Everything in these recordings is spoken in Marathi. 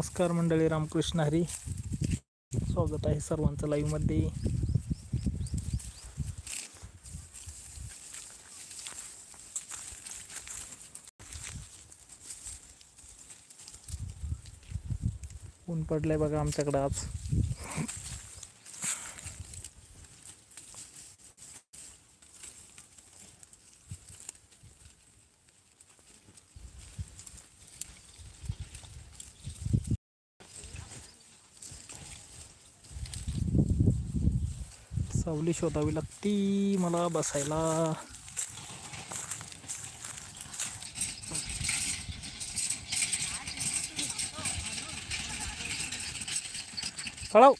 नमस्कार मंडळी रामकृष्ण हरी. स्वागत आहे सर्वांचं लाईव्हमध्ये ऊन पडलंय बघा आमच्याकडं आज. सावली शोधावी लागती मला बसायला. कळाव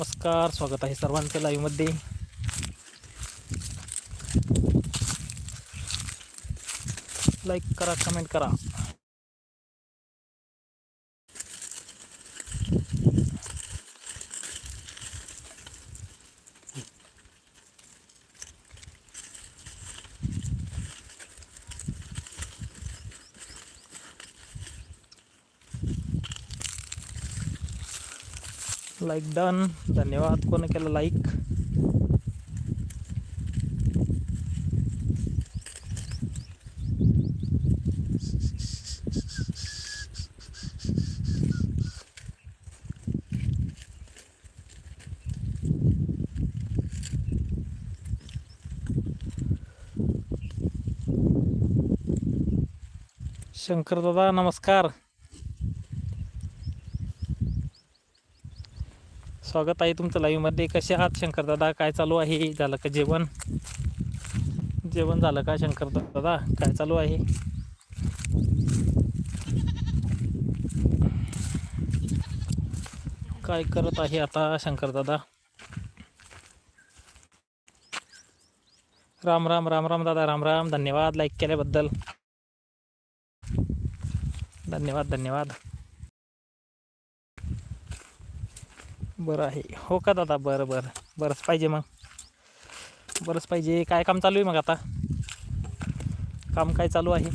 नमस्कार स्वागत आहे सर्वांचं लाईव्हमध्ये लाईक करा कमेंट करा. लाईक डन धन्यवाद. कोण केलं लाईक शंकर दादा नमस्कार. स्वागत आहे तुमचं लाईव्हमध्ये कसे आहात शंकर दादा? काय चालू आहे? झालं का जेवण? जेवण झालं का शंकर दादा? काय चालू आहे? काय करत आहे आता शंकर दादा? राम राम राम राम दादा राम राम. धन्यवाद लाईक केल्याबद्दल. धन्यवाद धन्यवाद. बरं आहे. हो का दादा? बरं बरं. बरंच पाहिजे मग. बरंच पाहिजे. काय काम चालू आहे मग आता? काम काय चालू आहे?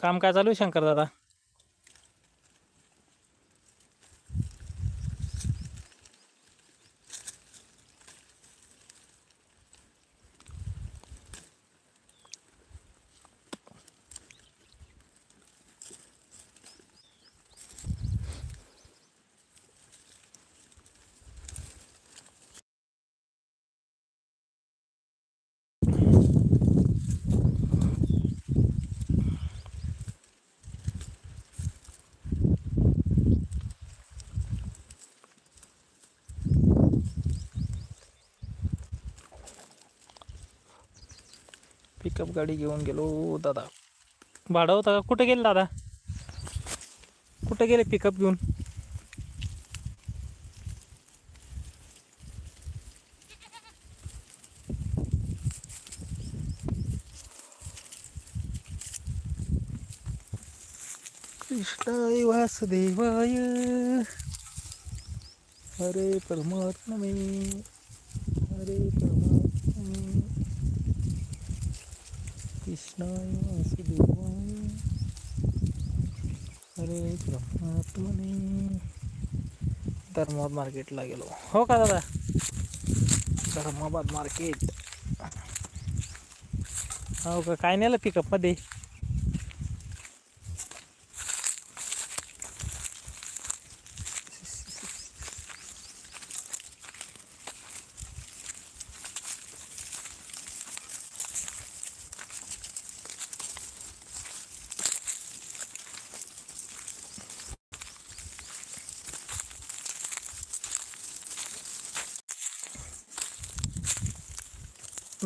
काम काय चालू आहे शंकर दादा पिकअप गाडी घेऊन गेलो दादा. भाडं होतं का? कुठे गेले दादा? कुठे गेले पिकअप घेऊन? कृष्णाय वासुदेवाय. हरे परमात्मे हरे परमात्मे कृष्णाय वासुदेवाय हरे परमात्मने धर्माबाद मार्केटला गेलो हो का दादा धर्माबाद मार्केट हो का काय नेलं पिकअपमध्ये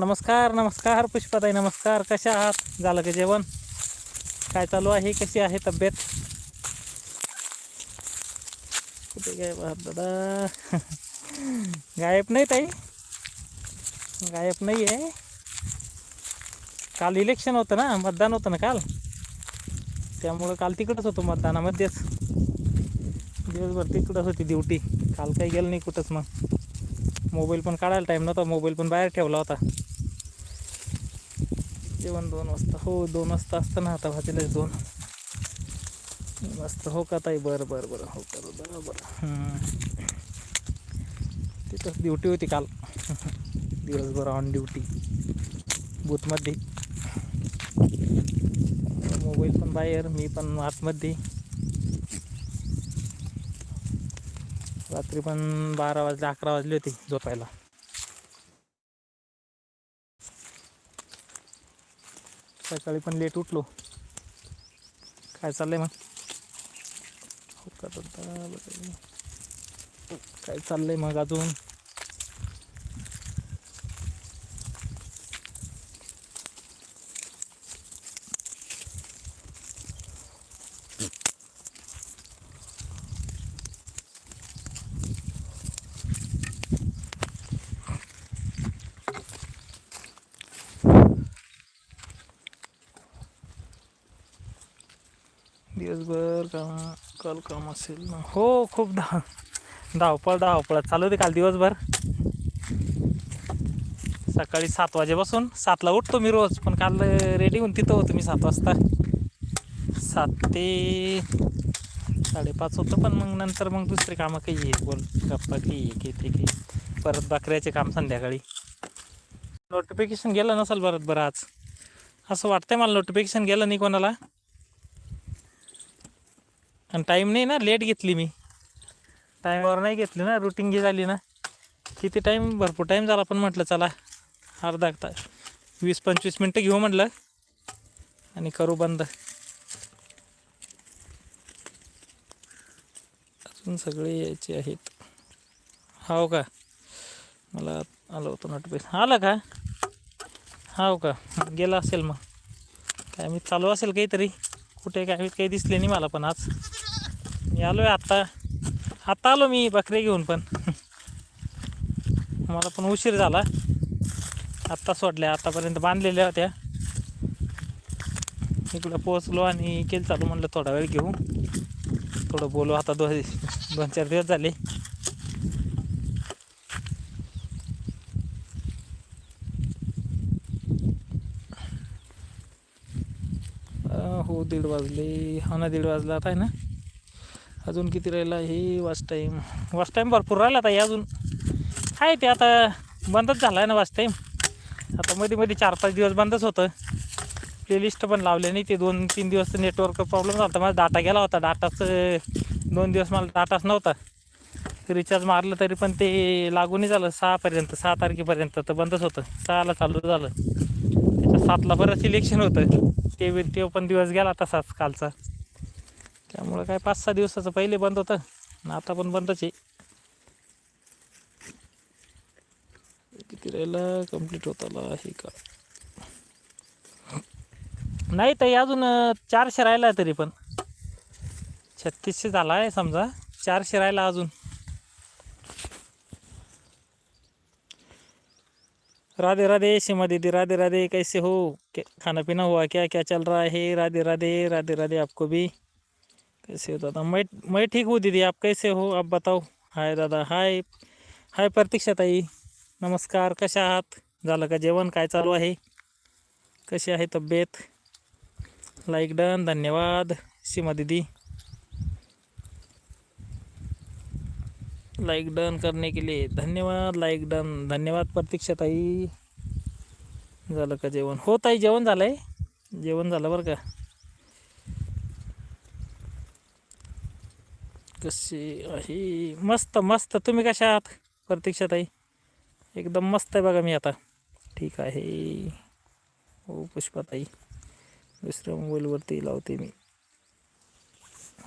नमस्कार नमस्कार पुष्पाताई नमस्कार. कशा आहात? झालं का जेवण? काय चालू आहे? कशी आहे तब्येत? कुठे गायब आहात दादा? गायब नाही ताई. गायब नाही आहे. काल इलेक्शन होतं ना? मतदान होतं ना काल? त्यामुळं काल तिकडंच होतो मतदानामध्येच. दिवसभर तिकडंच होती ड्युटी. काल काही गेलं नाही कुठंच मग. मोबाईल पण काढायला टाईम नव्हता. मोबाईल पण बाहेर ठेवला होता. जेवण दोन वाजता हो दोन वाजता असतं ना आता वाजलेच दोन मस्त हो का ताई बरं बरं बरं हो का बरोबर तिथंच ड्युटी होती काल दिवसभर ऑन ड्युटी बूथमध्ये मोबाईल पण बाहेर मी पण आतमध्ये रात्री पण बारा वाजले अकरा वाजले होते झोपायला सकाळी पण लेट उठलो. काय चाललंय मग? हो का काय चाललंय मग अजून? दिवसभर काम काल काम असेल ना. हो खूप धाव धावपळ धावपळ. चालू होते काल दिवसभर. सकाळी सात वाजेपासून सातला उठतो मी रोज पण काल रेडी होऊन तिथं होतो मी सात वाजता. सात ते साडेपाच होतं पण मग नंतर मग दुसरे कामं काही आहे बोल गप्पा काही आहे की ते काही. परत बकऱ्याचे काम संध्याकाळी. नोटिफिकेशन गेलं नसेल परत बरं आज? असं वाटतंय मला नोटिफिकेशन गेलं नाही कोणाला. आणि टाईम नाही ना लेट घेतली मी. टाईमवर नाही घेतली ना रुटीन घे झाली ना. किती टाईम भरपूर टाईम झाला पण म्हटलं चला अर्धा तास. वीस पंचवीस मिनटं घेऊ म्हटलं. आणि करू बंद. अजून सगळे यायचे आहेत. हो का? मला आलं होतं नोटिफिकेशन आलं का? हो का? गेला असेल मग. काय मी चालू असेल काहीतरी? कुठे काय काही दिसले नाही मला पण आज. आलो आहे आत्ता आत्ता आलो मी बकरे घेऊन पण. मला पण उशीर झाला. आत्ता सोडल्या आत्तापर्यंत बांधलेल्या होत्या. इकडं पोचलो आणि केलं चालू म्हणलं थोडा वेळ घेऊ. थोडं बोलू आता दोन दोन चार दिवस झाले. हो दीड वाजले. हा ना दीड वाजला आता आहे ना? अजून किती राहिला? हे वाच टाईम वाच टाईम भरपूर राहिला आता हे अजून. आहे ते आता बंदच झाला आहे ना वाच टाईम आता मध्ये मध्ये चार पाच दिवस बंदच होतं. प्लेलिस्ट पण लावले नाही ते दोन तीन दिवस नेटवर्क प्रॉब्लेम झाला होता. माझा डाटा गेला होता. डाटाचं दोन दिवस मला डाटाच नव्हता. रिचार्ज मारलं तरी पण ते लागू नाही झालं. सहापर्यंत सहा तारखेपर्यंत तर बंदच होतं. सहाला चालू झालं. त्याच्या सातला बरंच इलेक्शन होतं. ते बी- ते पण दिवस गेला तसाच कालचा. त्यामुळं काय पाच सहा दिवसाचं पहिले बंद होतं आणि आता पण बंदच आहे. किती राहिला? कंप्लीट होत आला आहे का? नाही ताई अजून चारशे राहिला आहे तरी पण. छत्तीसशे झाला आहे समजा. चारशे राहिला अजून. राधे राधे सीमा दीदी राधे राधे कैसे हो? खाना पीना हुआ क्या? क्या चल रहा है? राधे राधे राधे राधे आपको भी. कैसे हो दादा? मैं मैं ठीक हूँ दीदी आप कैसे हो? आप बताओ। हाय दादा हाय। हाय प्रतीक्षा ताई नमस्कार कशा आहात? झालं का जेवण? काय चालू आहे? कशी आहे तब्येत? लाईक डन धन्यवाद. सीमा दीदी. लाइक डन करने के लिए धन्यवाद लाइक डन धन्यवाद प्रतीक्षा ताई. झालं का जेवण? हो ताई जेवण झालं आहे जेवण झालं बरं का? कशी आहे? मस्त मस्त. तुम्ही कशा आहात? प्रतीक्षाताई एकदम मस्त आहे बघा मी आता. ठीक आहे. हो पुष्पाताई. दुसऱ्या मोबाईलवरती लावते मी.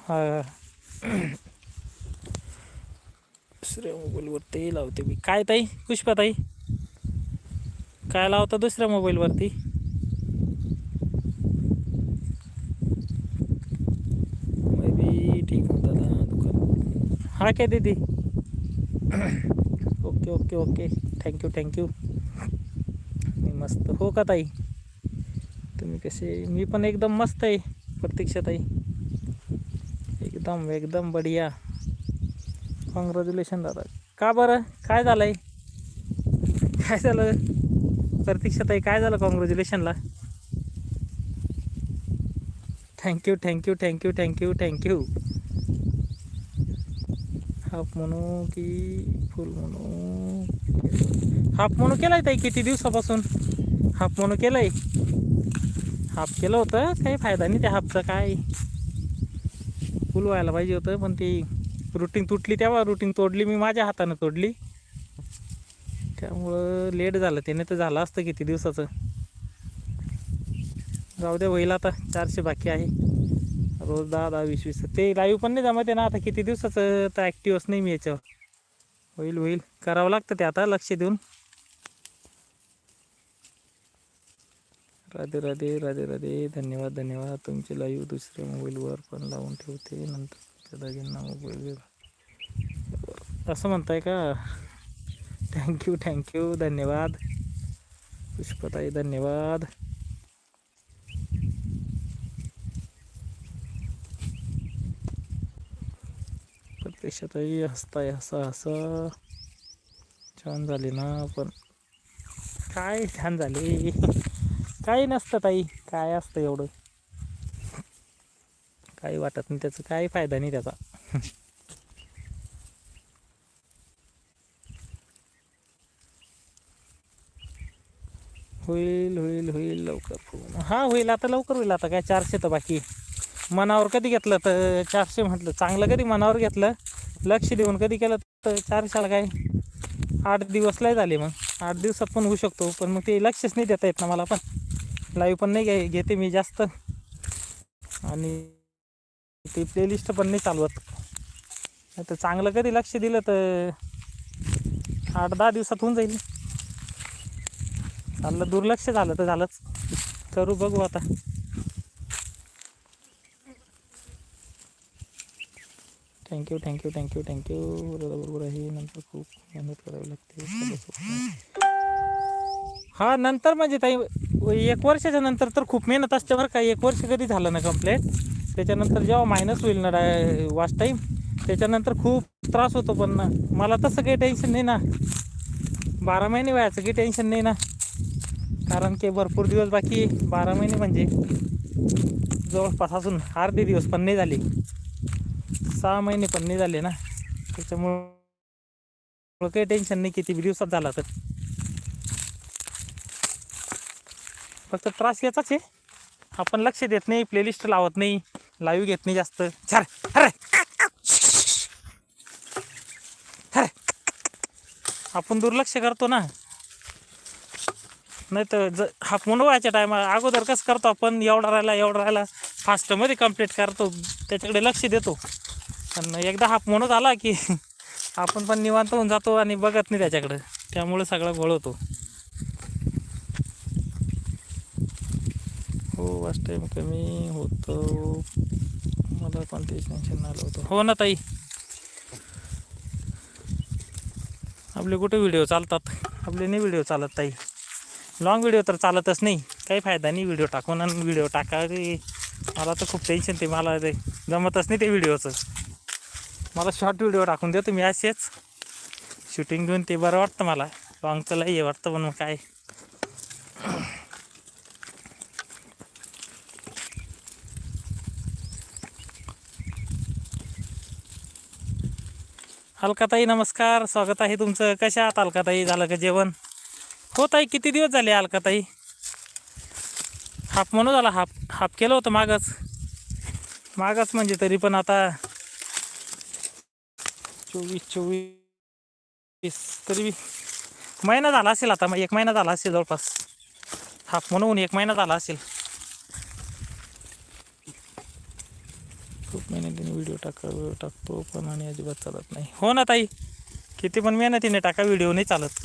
हा. दुसऱ्या मोबाईलवरती लावते मी. काय ताई? पुष्पा ताई काय लावता दुसऱ्या मोबाईलवरती? ठीक होता दादा हां काय दीदी? Okay okay okay. Thank you thank you मी मस्त. हो का ताई? तुम्ही कसे? मी पण एकदम मस्त आहे प्रतीक्षा ताई. एकदम एकदम बढिया. कॉंग्रॅच्युलेशन दादा. का बरं? काय झालंय? काय झालं? प्रतीक्षाताई काय झालं कॉंग्रॅच्युलेशनला thank you thank you thank you thank you thank you half म्हणू की फुल म्हणू? हाफ म्हणू केलाय ताई किती दिवसापासून? हाफ म्हणू केलाय? हाफ केलं होतं काही फायदा नाही त्या हाफचा काय? फुल व्हायला पाहिजे होतं पण ते रुटीन तुटली तेव्हा रुटीन तोडली मी माझ्या हातानं तोडली. त्यामुळं लेट झालं त्याने तर झालं असतं किती दिवसाचं. जाऊ दे होईल आता चारशे बाकी आहे. रोज दहा दहा वीस वीस. ते लाईव्ह पण नाही जमत आहे ना आता किती दिवसाचं तर ॲक्टिव्हच नाही मी याच्यावर. होईल होईल. करावं लागतं ते आता लक्ष देऊन. राधे राधे राधे राधे. धन्यवाद धन्यवाद. तुमचे लाईव्ह दुसऱ्या मोबाईलवर पण लावून ठेवते. नंतर तुमच्या दाजींना मोबाईल असं म्हणताय का? थँक्यू थँक्यू धन्यवाद. पुष्पताई धन्यवाद. प्रत्यक्षातही हसताय हसा हसा. छान झाले ना पण. काय छान झाले. काही नसतं ताई काय असतं एवढं. काही वाटत नाही त्याचा काही फायदा नाही त्याचा. होईल होईल होईल लवकर पूर्ण हा होईल. आता लवकर होईल. आता काय चारशे तर बाकी. मनावर कधी घेतलं तर चारशे म्हटलं. चांगलं कधी मनावर घेतलं? लक्ष देऊन कधी केलं तर चारशेला काय आठ दिवस दिवसलाही झाले मग. आठ दिवसात पण होऊ शकतो पण मग ते लक्षच नाही देता येत ना मला पण. लाईव्ह पण नाही घे घेते मी जास्त. आणि ती प्लेलिस्ट पण नाही चालवत. नाही तर चांगलं कधी लक्ष दिलं तर आठ दहा दिवसात होऊन जाईल. चाललं दुर्लक्ष झालं तर झालंच. करू बघू आता. थँक्यू थँक्यू थँक्यू थँक्यू बरोबर आहे नंतर खूप मेहनत करावी लागते. हा नंतर म्हणजे ताई एक वर्षाच्या नंतर तर खूप मेहनत असते बरं का. एक वर्ष कधी झालं ना कम्प्लेट त्याच्यानंतर जेव्हा मायनस होईल ना डाय वाच टाईम त्याच्यानंतर खूप त्रास होतो पण ना. मला तसं काही टेन्शन नाही ना. बारा महिने व्हायचं काही टेन्शन नाही ना. कारण की भरपूर दिवस बाकी बारा महिने म्हणजे जवळपास असून अर्धे दिवस पण नाही झाले. सहा महिने पण नाही झाले ना. त्याच्यामुळं काही टेन्शन नाही किती दिवसात झाला तर. फक्त त्रास याचाच आहे. आपण लक्ष देत नाही प्लेलिस्ट लावत नाही लाईव्ह घेत नाही जास्त. छार अरे अरे आपण दुर्लक्ष करतो ना. नाही तर ज हा मुंडवायच्या टायमा अगोदर कसं करतो आपण? एवढा राहिला एवढा राहिला. फास्टमध्ये कंप्लीट करतो. त्याच्याकडे लक्ष देतो. आणि एकदा हा म्हणत आला की आपण पण निवांत होऊन जातो आणि बघत नाही त्याच्याकडं. त्यामुळे सगळा गोळ होतो. हो वाच टाईम कमी होतो. मला पण तेच टेन्शन आलं होतं. हो ना ताई. आपले कुठे व्हिडिओ चालतात? आपले नाही व्हिडिओ चालत ताई. लॉंग व्हिडिओ तर चालतच नाही. काही फायदा नाही व्हिडिओ टाकून आणि व्हिडिओ टाका रे मला तर खूप टेन्शन ते मला ते जमतच नाही ते व्हिडिओचं मला शॉर्ट व्हिडिओ टाकून देतो मी असेच शूटिंग घेऊन ते बरं वाटतं मला. लॉंगचं लई वाटतं पण मग काय? अलकाताई नमस्कार. स्वागत आहे तुमचं. कशा आहात अलकाताई? झालं का जेवण? हो ताई किती दिवस झाले अलकाताई? हाफ म्हणून झाला हाफ हाफ केलं होतं मागच. मागच म्हणजे तरी पण आता चोवीस चोवीस तरी महिना झाला असेल आता मग एक महिना झाला असेल जवळपास. हाफ म्हणून एक महिना झाला असेल. खूप मेहनतीने व्हिडिओ टाका टाकतो पण आणि अजिबात चालत नाही. हो ना ताई? किती पण मेहनतीने टाका व्हिडिओ नाही चालत.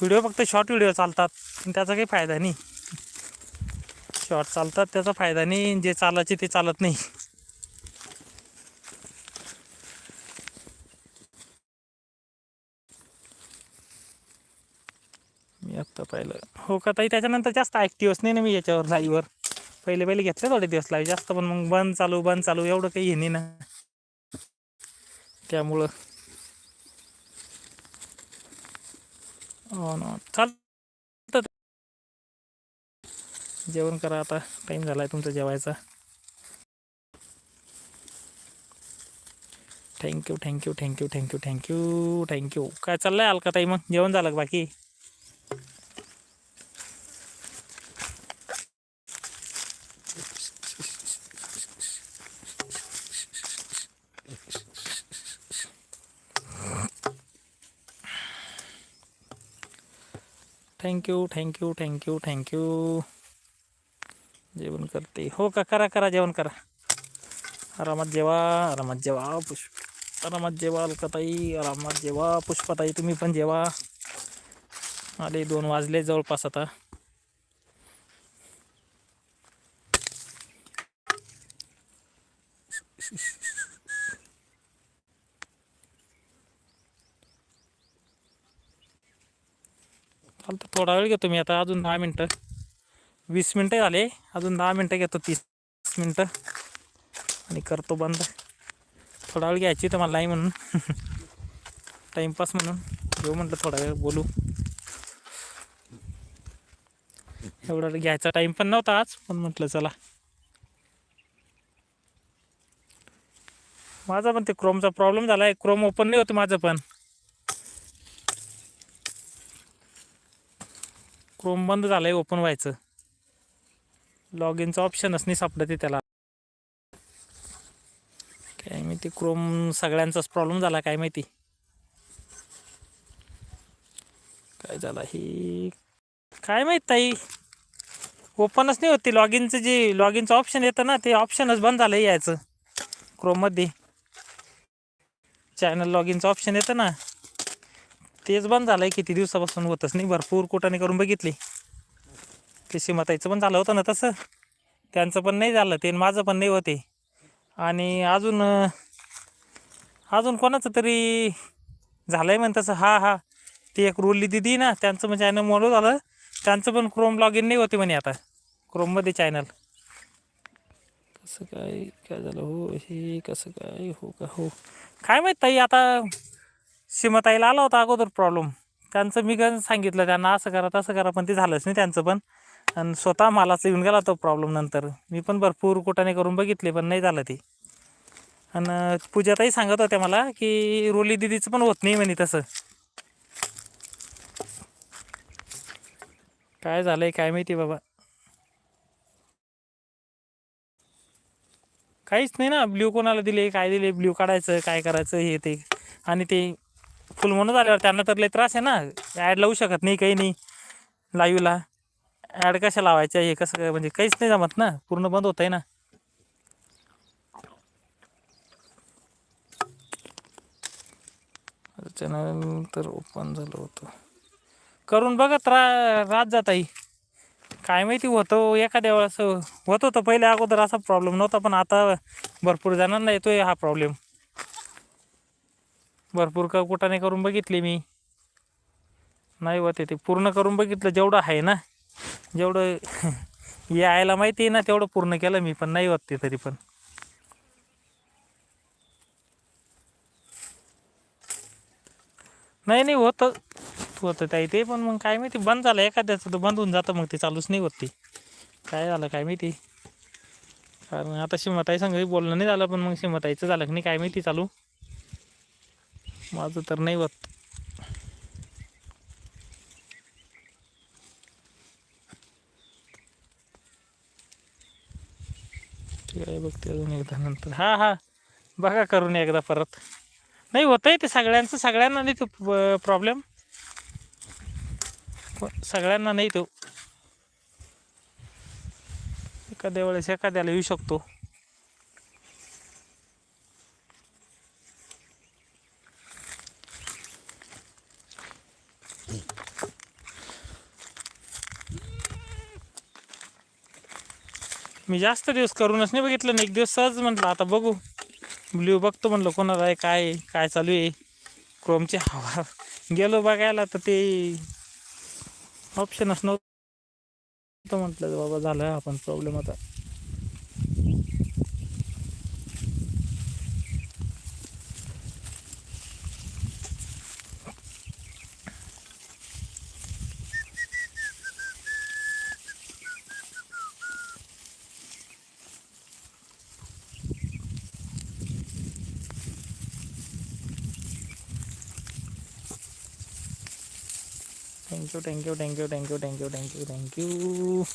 व्हिडिओ फक्त शॉर्ट व्हिडिओ चालतात आणि त्याचा काही फायदा नाही. शॉर्ट चालतात त्याचा फायदा नाही जे चालायचे ते चालत नाही मी आत्ता पहिलं. हो का? ताई त्याच्यानंतर जास्त ॲक्टिव्हच नाही ना मी याच्यावर लाईवर पहिले पहिले घेतले थोडे दिवस लाईव्ह जास्त पण मग बंद चालू बंद चालू एवढं काही हे नाही ना. त्यामुळं. हो ना. चालतं जेवण करा आता. टाईम झाला आहे तुमचा जेवायचा. Thank you thank you thank you thank you thank you thank you काय चाललंय अलका ताई मग? जेवण झालं बाकी? थँक्यू थँक्यू थँक्यू थँक्यू जेवण करते. हो का करा करा जेवण करा. आरामात जेवा आरामात जेवा पुष्प. आरामात जेवा अलकाताई. आरामात जेवा पुष्पाताई. तुम्ही पण जेवा. आले दोन वाजले जवळपास आता. चालतं. थोडा वेळ घेतो मी आता अजून दहा मिनटं. वीस मिनटं झाले. अजून दहा मिनटं घेतो तीस मिनटं. आणि करतो बंद. थोडा वेळ घ्यायची तर मला नाही म्हणून. टाईमपास म्हणून. घेऊ म्हटलं थोडा वेळ बोलू. एवढा वेळ घ्यायचा टाईम पण नव्हता आज पण म्हटलं चला. माझा पण ते क्रोमचा प्रॉब्लेम झाला आहे क्रोम ओपन नाही होतं माझं पण. क्रोम बंद झालं आहे ओपन व्हायचं. लॉग इनचं ऑप्शनच नाही सापडत आहे त्याला. काय माहिती क्रोम सगळ्यांचाच प्रॉब्लेम झाला काय माहिती. काय झाला ही? काय माहीत ताई? ओपनच नाही होती लॉग इनचं जे लॉग इनचं ऑप्शन येतं ना ते ऑप्शनच बंद झालं यायचं. क्रोममध्ये चॅनल लॉग इनचं ऑप्शन येतं ना. तेच बंद झालं आहे किती दिवसापासून होतच नाही. भरपूर कुठाने करून बघितली. ते सीमाताईचं पण झालं होतं ना तसं. त्यांचं पण नाही झालं ते माझं पण नाही होते. आणि अजून अजून कोणाचं तरी झालं आहे म्हण तसं. हा हा. ती एक रोली दिदी ना त्यांचं म्हणजे चॅनल मोडू झालं. त्यांचं पण क्रोम लॉग इन नाही होते म्हणे आता. क्रोममध्ये चॅनल कसं काय काय झालं? हो हे कसं काय? हो का हो. काय माहीत ताई आता सीमाताईला आला होता अगोदर प्रॉब्लेम त्यांचं मी गण सांगितलं त्यांना असं करा तसं करा पण ते झालंच नाही त्यांचं पण. आणि स्वतः मलाच येऊन गेला तो प्रॉब्लेम नंतर. मी पण भरपूर कुटाने करून बघितले पण नाही झालं ते. आणि पूजाताई सांगत होत्या मला की रोली दिदीचं पण होत नाही म्हणे तसं. काय झालंय काय माहिती बाबा. काहीच नाही ना ब्ल्यू कोणाला दिले काय दिले ब्ल्यू काढायचं काय करायचं हे ते. आणि ते फुल म्हणून झाल्यावर त्यांना तर लय त्रास आहे ना. ॲड लावू शकत नाही काही नाही. लाईव्हला ॲड कशा लावायच्या? हे कसं काय? म्हणजे काहीच नाही जमत ना. पूर्ण बंद होत आहे ना चॅनल तर ओपन झालं होतं. करून बघत रा रात जात आई काय माहिती होतं एखाद्या वेळेस होत होतं. पहिले अगोदर असा प्रॉब्लेम नव्हता पण आता भरपूर जणांना येतोय हा प्रॉब्लेम भरपूर का कुठाने करून बघितले मी. नाही होते ते पूर्ण करून बघितलं जेवढं आहे ना जेवढं यायला माहिती आहे ना तेवढं पूर्ण केलं मी पण नाही होत ते तरी पण. नाही नाही होतं होतं ताई ते पण मग काय माहिती बंद झालं एखाद्याचं तर बंद होऊन जातं मग ते चालूच नाही होत ते. काय झालं काय माहिती. कारण आता शिमताई संघही बोलणं नाही झालं पण मग शिमताईचं झालं की नाही काय माहिती चालू. माझं तर नाही होत. ठीक आहे बघते अजून एकदा नंतर. हा हा. बघा करून एकदा परत. नाही होतंय ते सगळ्यांचं. सगळ्यांना नाही तो प्रॉब्लेम हो, सगळ्यांना नाही तो. एखाद्या वेळेस एखाद्याला येऊ शकतो. मी जास्त दिवस करूनच नाही बघितलं ना एक दिवस सहज म्हटलं आता बघू. ब्ल्यू बघतो म्हणलं कोणाला आहे काय काय चालू आहे? क्रोमची हवा गेलो बघायला तर ते ऑप्शनच नव्हतं म्हटलं बाबा झालं आपण प्रॉब्लेम आता. thank you thank you thank you thank you thank you thank you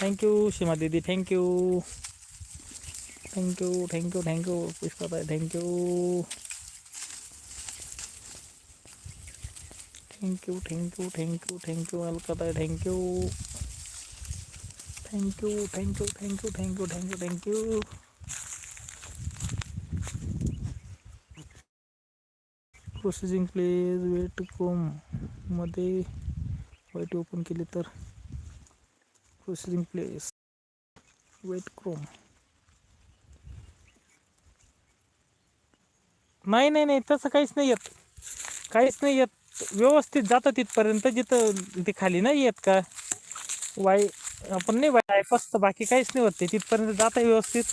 thank you Seema दीदी thank you thank you thank you thank you इसका thank you thank you thank you thank you thank you अलकता thank you thank you thank you thank you thank you thank you thank you processing please wait कोममध्ये वाईट ओपन केली तर. प्रोसेसिंग प्लेस वेट क्रोम नाही नाही नाही तसं काहीच नाही येत. काहीच नाही येत. व्यवस्थित जातं तिथपर्यंत जिथं ते खाली नाही येत का? वाय आपण नाही बायपास फक्त बाकी काहीच नाही होत ते. तिथपर्यंत आहे व्यवस्थित.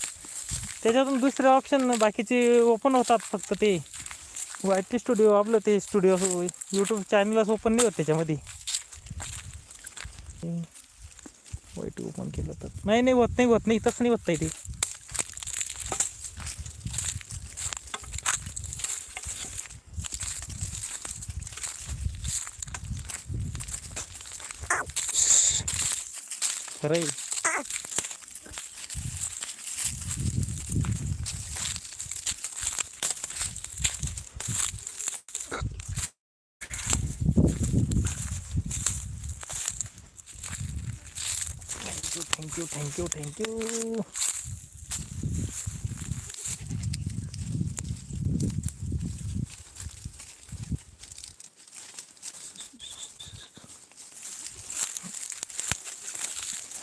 त्याच्यातून दुसरे ऑप्शन बाकीचे ओपन होतात फक्त ते. वायटी स्टुडिओ आपलं ते स्टुडिओ यूट्यूब चॅनलच ओपन नाही होत त्याच्यामध्ये. वाईट ओपन केलं तर. नाही नाही होत नाही होत नाही तसं नाही होत आहे ते खरं आहे. थँक्यू थँक्यू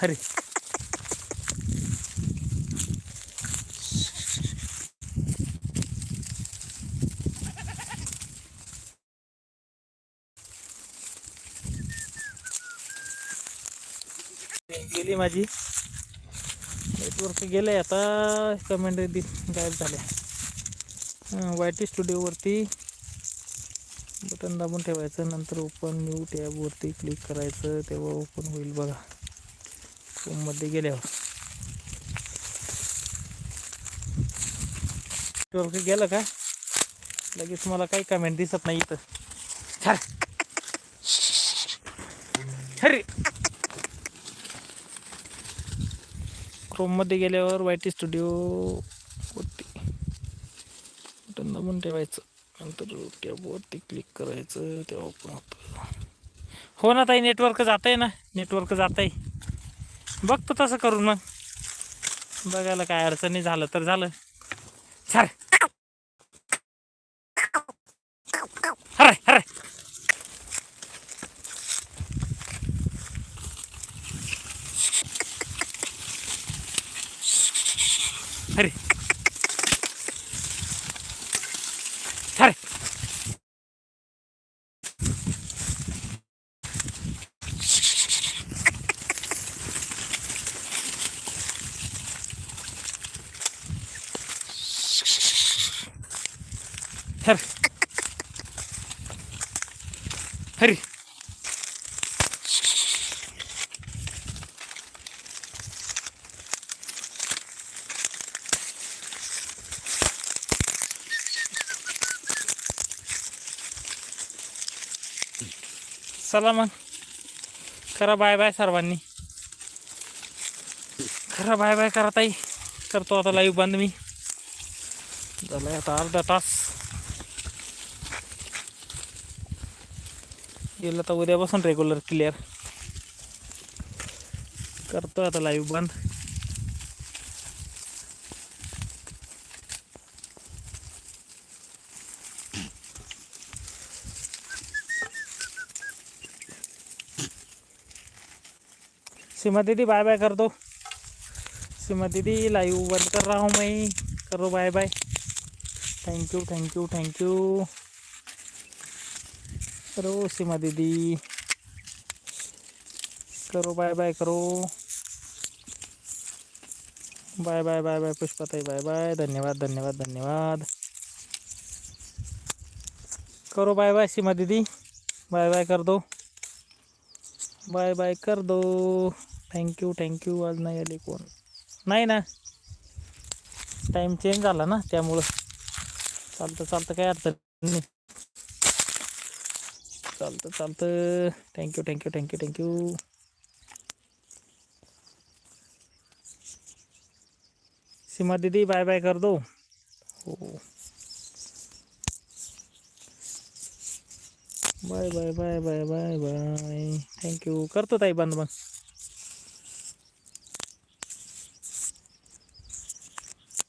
अरे गेली माझी नेटवर्क गेले आता कमेंट दि गायब झाल्या वाय टी स्टुडिओवरती बटन दाबून ठेवायचं नंतर ओपन न्यू टॅबवरती क्लिक करायचं तेव्हा ओपन होईल बघा. फोनमध्ये गेल्यावर. नेटवर्क गेलं का? लगेच मला काही कमेंट दिसत नाही इथं छार अरे क्रोममध्ये गेल्यावर वाय टी स्टुडिओ वरती बटन दाबून ठेवायचं. नंतर टॅबवरती क्लिक करायचं तेव्हा ओपन होतं हो ना ताई नेटवर्क जात आहे ना? नेटवर्क जात आहे बघतो तसं करून मग. बघायला काय अडचणी झालं तर झालं. सर अरे अरे अरे अरे अरे अरे चला मग. करा बाय बाय सर्वांनी. करा बाय बाय करा ताई. करतो आता लाईव्ह बंद मी. झालं आता अर्धा तास. गेलं तर उद्यापासून रेग्युलर क्लिअर करतो आता लाईव्ह बंद. सीमा दीदी बाय बाय कर दो। सीमा दीदी लाइव बंद कर रहा हूँ मैं करो bye bye thank you thank you thank you करो सीमा दीदी। करो बाय बाय करो। बाय बाय बाय बाय पुष्पाताई बाय बाय धन्यवाद धन्यवाद धन्यवाद। करो बाय बाय सीमा दीदी। बाय बाय कर दो। बाय बाय कर दो। थँक्यू थँक्यू आज नाही आले कोण? नाही ना. टाईम चेंज झाला ना त्यामुळं. चालतं चालतं काय अडचण नाही. चालतं चालतं. Thank you thank you thank you thank you Seema दीदी बाय बाय कर दो. हो. Bye bye bye bye bye bye thank you करतो ताई बंद मग